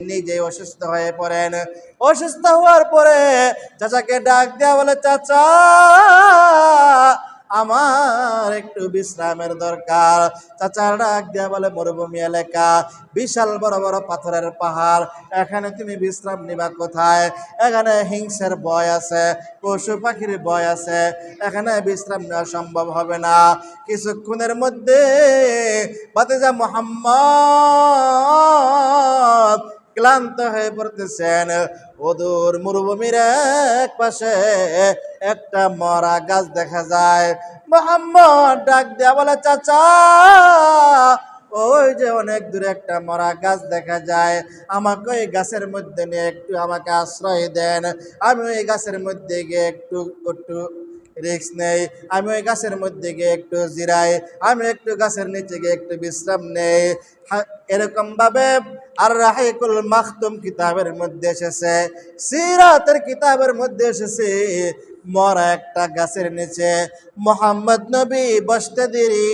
নিজে অসুস্থ হয়ে পড়েন, অসুস্থ হওয়ার পরে চাচাকে ডাক দেওয়া বলে, চাচা, আমার একটু বিশ্রামের দরকার। চাচার ডাক দেওয়া বলে, মরুভূমি এলাকা, বিশাল বড় বড় পাথরের পাহাড়, এখানে তুমি বিশ্রাম নিবা কোথায়? এখানে হিংসের বয় আছে, পশু পাখির বয় আছে, এখানে বিশ্রাম নেওয়া সম্ভব হবে না। কিছুক্ষণের মধ্যে বাতেজা মোহাম্মদ ক্লান্ত হয়ে পড়তেছেন। ওদূর মরুভূমির এক পাশে একটা মরা গাছ দেখা যায়। মোহাম্মদ ডাক দেয়া বলে, চাচা, ওই যে অনেক দূরে একটা মরা গাছ দেখা যায়। আমাকে ওই গাছের মধ্যে নিয়ে একটু আমাকে আশ্রয় দেন। আমি ওই গাছের মধ্যে গিয়ে একটু একটু রিক্স নেই। আমি ওই গাছের মধ্যে গিয়ে একটু জিরাই, আমি একটু গাছের নিচে গিয়ে একটু বিশ্রাম নেই। এরকম ভাবে আর রাহিকুল মাখতুম কিতাবের মধ্যে এসেছে। সিরাতের কিতাবের মধ্যে এসেছে, মরা একটা গাছের নিচে, মোহাম্মদ নবী বসতে দেরি।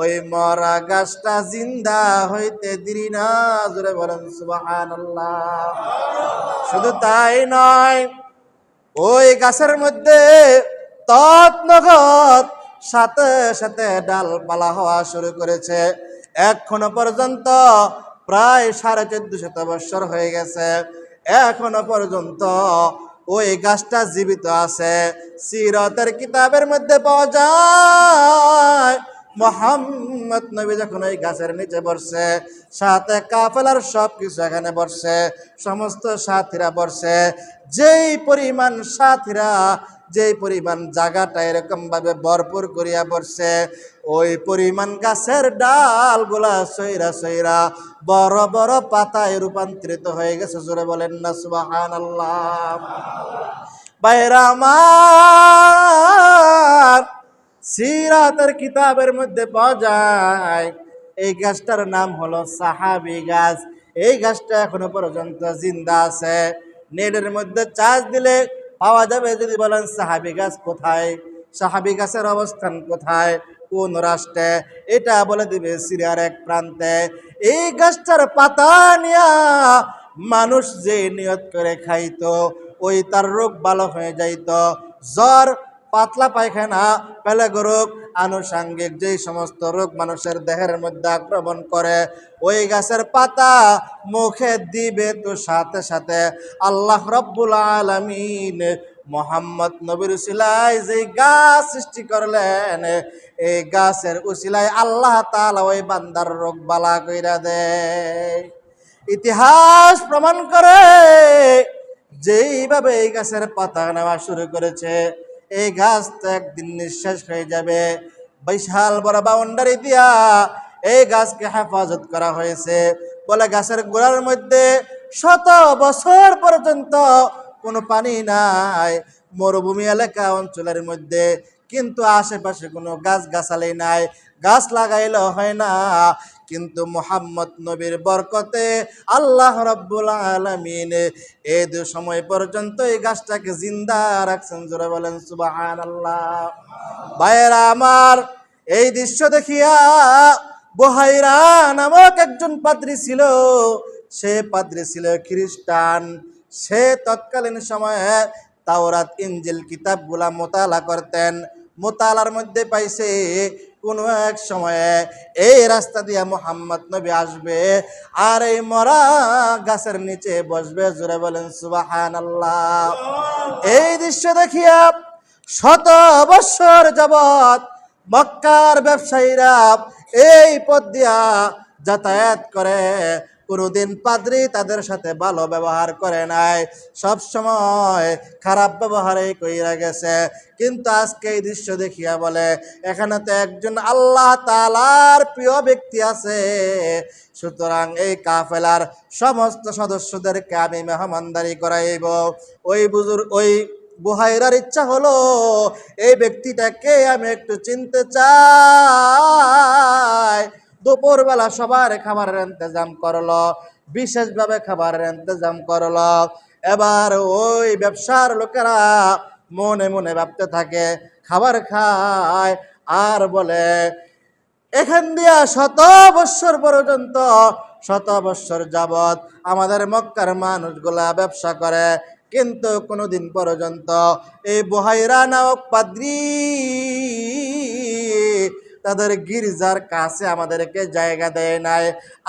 ওই মরা গাছটা জিন্দা হইতে দেরি না, জোরে বলেন সুবহানাল্লাহ। শুধু তাই নয় ওই গাছের মধ্যে তৎনগত সাথে সাথে ডালপালা হওয়া শুরু করেছে। এখনও পর্যন্ত প্রায় সাড়ে চোদ্দ শত বৎসর হয়ে গেছে। এখনও পর্যন্ত ওই গাছটা জীবিত আছে। সিরতের কিতাবের মধ্যে পাওয়া যায় মোহাম্মদ নবী যখন ওই গাছের নিচে বসছে, সাথে কাফেলার সব কিছু এখানে বসছে, সমস্ত সাথীরা বসছে, যেই পরিমাণ সাথীরা, যেই পরিমাণ জায়গাটা এরকম ভাবে ভরপুর করিয়া বসছে, ওই পরিমাণ গাছের ডালগুলা সইরা সইরা বড় বড় পাতায় রূপান্তরিত হয়ে গেছে। জোরে বলেন না সুবাহান আল্লাহ বাইরা আমার সিরাতের কিতাবের মধ্যে পাওয়া যায়, এই গাছটার নাম হলো সাহাবি গাছ। এই গাছটা এখনও পর্যন্ত জিন্দা আছে। নেটের মধ্যে চার্জ দিলে পাওয়া যাবে যদি বলেন সাহাবি গাছ কোথায়? সাহাবি গাছের অবস্থান কোথায়? কোন রাষ্ট্রে? এটা বলে দিবে সিরিয়ার এক প্রান্তে। এই গাছটার পাতা নিয়া মানুষ যে নিয়ত করে খাইতো, ওই তার রোগ ভালো হয়ে যাইত। জ্বর, পাতলা পায়খানা পেলেগ রোগ আনুষাঙ্গিক যেই সমস্ত রোগ মানুষের দেহের মধ্যে আক্রমণ করে, ওই গাছের পাতা মুখে দিবে তো সাথে সাথে আল্লাহ রব্বুল আলমিন মোহাম্মদ নবীর উসিলায় যেই গাছ সৃষ্টি করলেন, এই গাছের উসিলায় আল্লাহ তাআলা ওই বান্দার রোগ বালা কইরা দেয়। ইতিহাস প্রমাণ করে, যেইভাবে এই গাছের পাতা নেওয়া শুরু করেছে এই গাছ তো একদিন নিঃশ্বাস হয়ে যাবে। বিশাল বড় বাউন্ডারি দিয়া এই গাছকে হেফাজত করা হয়েছে। বলে গাছের গোড়ার মধ্যে শত বছর পর্যন্ত কোনো পানি নাই। মরুভূমি এলাকা অঞ্চলের মধ্যে কিন্তু আশেপাশে কোনো গাছ গাছালি নাই। গাছ লাগাইলে হয় না। কিন্তু মোহাম্মদ নবীর বরকতে আল্লাহ রব্বুল আলমিন এই দু সময় পর্যন্ত এই গাছটাকে জিন্দা রাখছেন। জোরে বলেন সুবাহান আল্লাহ ভাইয়েরা আমার, এই দৃশ্য দেখিয়া বহাইরা নামক একজন পাদ্রী ছিল। সে পাদ্রী ছিল খ্রিস্টান। সে তৎকালীন সময়ে তাওরাত ইঞ্জিল কিতাবগুলা মোতালা করতেন। মোতালার মধ্যে পাইছে কোনো এক সময়ে। এই রাস্তা দিয়া মোহাম্মদ নবী আসবে আর এই মরা গাছের নিচে বসবে, জোরে বলেন সুবাহান আল্লাহ এই দৃশ্য দেখিয়া শত বৎসর যাবৎ মক্কার ব্যবসায়ীরা এই পথ দিয়া যাতায়াত করে। কোনোদিন পাদ্রি তাদের সাথে ভালো ব্যবহার করে নাই। সব সময় খারাপ ব্যবহারে কইরা গেছে। কিন্তু আজকে এই দৃশ্য দেখিয়া বলে, এখানে তো একজন আল্লাহ তালার প্রিয় ব্যক্তি আছে। সুতরাং এই কাফেলার সমস্ত সদস্যদেরকে আমি মেহমানদারি করাইব। ওই বুজুর, ওই বুহাইরার ইচ্ছা হলো, এই ব্যক্তিটাকে আমি একটু চিনতে চাই। দুপুরবেলা সবার খাবারের ইন্তজাম করল, বিশেষভাবে খাবারের ইন্তজাম করল। এবার ওই ব্যবসার লোকেরা মনে মনে ভাবতে থাকে, খাবার খায় আর বলে, এখান দিয়া শত বৎসর পর্যন্ত, শত বৎসর যাবৎ আমাদের মক্কার মানুষগুলা ব্যবসা করে, কিন্তু কোনোদিন পর্যন্ত এই বহাইরা নামক পাদ্রী তাদের গির্জার কাছে আমাদেরকে জায়গা দেয় নাই।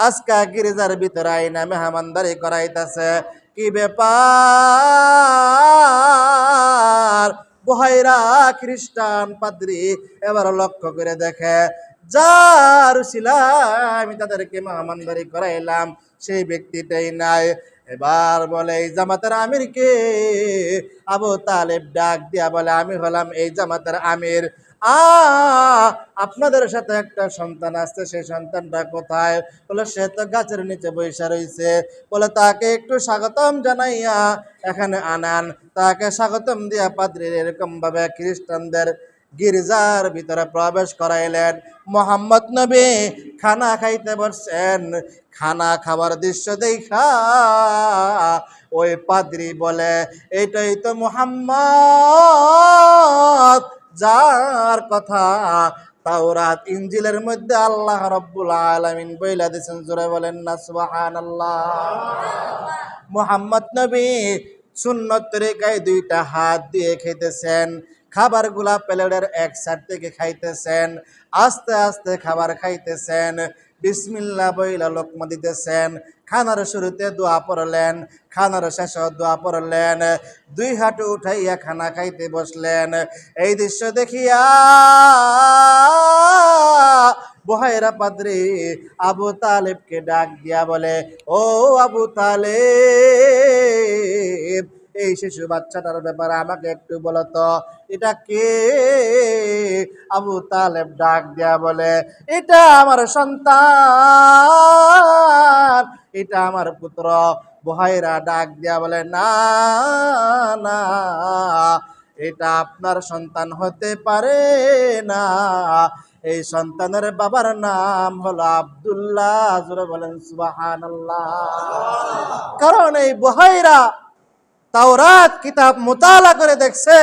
আজকা গির্জার ভিতরে আইনা মেহমানদারি করাইতেছে। কি ব্যাপার? বহাইরা খ্রিস্টান পাদ্রি, এবার লক্ষ্য করে দেখে, যার শিলায় আমি তাদেরকে মেহমানদারি করাইলাম, সেই ব্যক্তিটাই নাই। এবার বলে, এই জামাতের আমিরকে আবু তালেব ডাক দিয়া বলে, আমি হলাম এই জামাতের আমির। আপনাদের সাথে একটা সন্তান আসছে সেই সন্তানটা কোথায়? বলে, সে তো গাছের নিচে বৈশা রয়েছে। বলে, তাকে একটু স্বাগতম জানাইয়া এখানে আনান। তাকে স্বাগতম দিয়া পাদ্রীর এরকম ভাবে খ্রিস্টানদের গির্জার ভিতরে প্রবেশ করাইলেন। মোহাম্মদ নবী খানা খাইতে বসছেন। খানা খাবার দৃশ্য দেখা। ওই পাদ্রি বলে এটাই তো মোহাম্মদ যার কথা তাওরাত ইঞ্জিলের মধ্যে আল্লাহ রব্বুল আলামিন বইলা দিয়েছেন, জোরে বলেন না, সুবহানাল্লাহ। মোহাম্মদ নবী সুন্নত তরিকায় দুইটা হাত দিয়ে খেতেছেন খাবারগুলা প্লেটের এক সাইড থেকে খাইতেছেন, আস্তে আস্তে খাবার খাইতেছেন। বিসমিল্লা বইলা লোকমা দিতেছেন। খানার শুরুতে দোয়া পড়লেন, খানার শেষে দোয়া পড়লেন, দুই হাঁটু উঠাইয়া খানা খাইতে বসলেন। এই দৃশ্য দেখিয়া বহাইরা পাদ্রি আবু তালেবকে ডাক দিয়া বলে, ও আবু তালেব এই শিশু বাচ্চাটার ব্যাপারে আমাকে একটু বলো তো। এটা কে? আবু তালেব ডাক দিয়া বলে, এটা আমার সন্তান, এটা আমার পুত্র। বহাইরা ডাক দিয়া বলে, না না, এটা আপনার সন্তান হতে পারে না। এই সন্তানের বাবার নাম হলো আব্দুল্লাহ। বলেন সুবাহান কারণ এই বহাইরা তাওরাত কিতাব মোতালা করে দেখছে,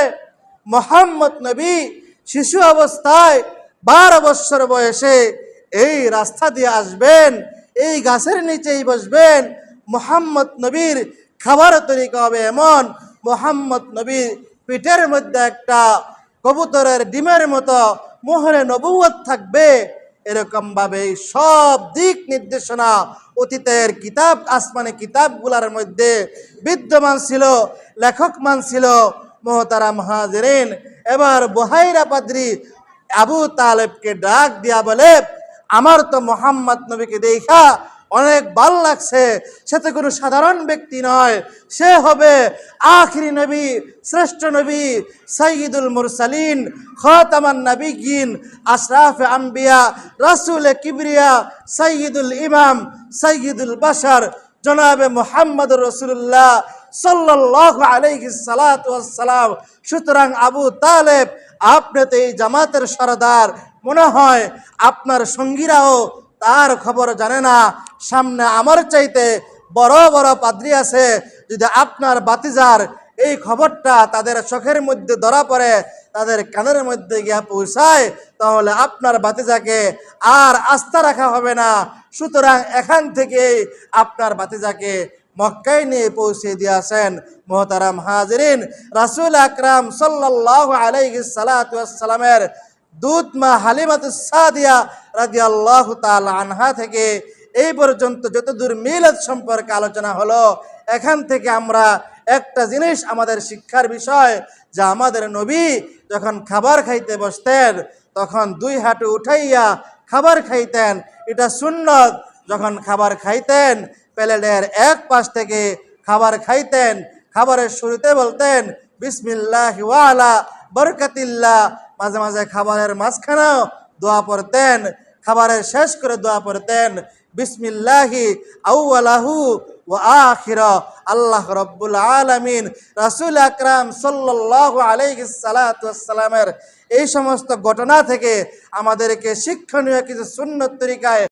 মোহাম্মদ নবী শিশু অবস্থায় বারো বৎসর বয়সে এই রাস্তা দিয়ে আসবেন, এই গাছের নিচেই বসবেন, মোহাম্মদ নবীর খাবার তরিকা হবে এমন, মোহাম্মদ নবীর পিঠের মধ্যে একটা কবুতরের ডিমের মতো মোহরে নবুয়ত থাকবে এরকম ভাবে সব দিক নির্দেশনা অতীতের কিতাব, আসমানি কিতাবগুলার মধ্যে বিদ্যমান ছিল লেখক মান ছিল, মহতারা মহাজেরেন। এবার বহাইরা পাদ্রি আবু তালেবকে ডাক দিয়া বলে, আমার তো মোহাম্মদ নবীকে দেখা অনেক ভালো লাগছে। সে তো কোনো সাধারণ ব্যক্তি নয়। সে হবে আখরি নবী, শ্রেষ্ঠ নবী সঈদুল মুরসালিন, খতামান নবীগিন আশরাফ আম্বিয়া, রাসুল কিবরিয়া সঈদুল ইমাম সঈদুল বাশার, জনাবে মোহাম্মদ রসুল্লাহ সাল্লাহ আলাইহি সালাম সুতরাং আবু তালেব, আপনি তো এই জামাতের সরদার। মনে হয় আপনার সঙ্গীরাও তার খবর জানে না। সামনে আমার চাইতে বড় বড় পাদ্রি আছে। যদি আপনার বাতিজার এই খবরটা তাদের চোখের মধ্যে ধরা পড়ে, তাদের কানের মধ্যে গিয়া পৌঁছায়, তাহলে আপনার বাতিজাকে আর আস্থা রাখা হবে না। সুতরাং এখান থেকে আপনার বাতিজাকে মক্কায় নিয়ে পৌঁছে দিয়েছেন মোহতারাম হাজরিন। রাসুল আকরাম সাল্লাহ আলাইহি সালামের দুধ মা হালিমাত সাদিয়া রাজি আল্লাহ আনহা থেকে এই পর্যন্ত যতদূর মিলাদ সম্পর্কে আলোচনা হলো, এখান থেকে আমরা একটা জিনিস আমাদের শিক্ষার বিষয়, যে আমাদের নবী যখন খাবার খাইতে বসতেন, তখন দুই হাঁটু উঠাইয়া খাবার খাইতেন। এটা সুন্নত। যখন খাবার খাইতেন, প্লেটের এক পাশ থেকে খাবার খাইতেন, খাবারের শুরুতে বলতেন, বিসমিল্লাহ ওয়ালা বরকাতিল্লা মাঝে মাঝে খাবারের মাঝখানেও দোয়া পড়তেন, খাবারের শেষ করে দোয়া পড়তেন। বিসমিল্লাহি আউআলাহু ও আখির। আল্লাহ রব্বুল আলমিন রাসুল আকরাম সাল্লাহ আলাইসালামের এই সমস্ত ঘটনা থেকে আমাদেরকে শিক্ষণীয় কিছু সুন্নত তরিকায়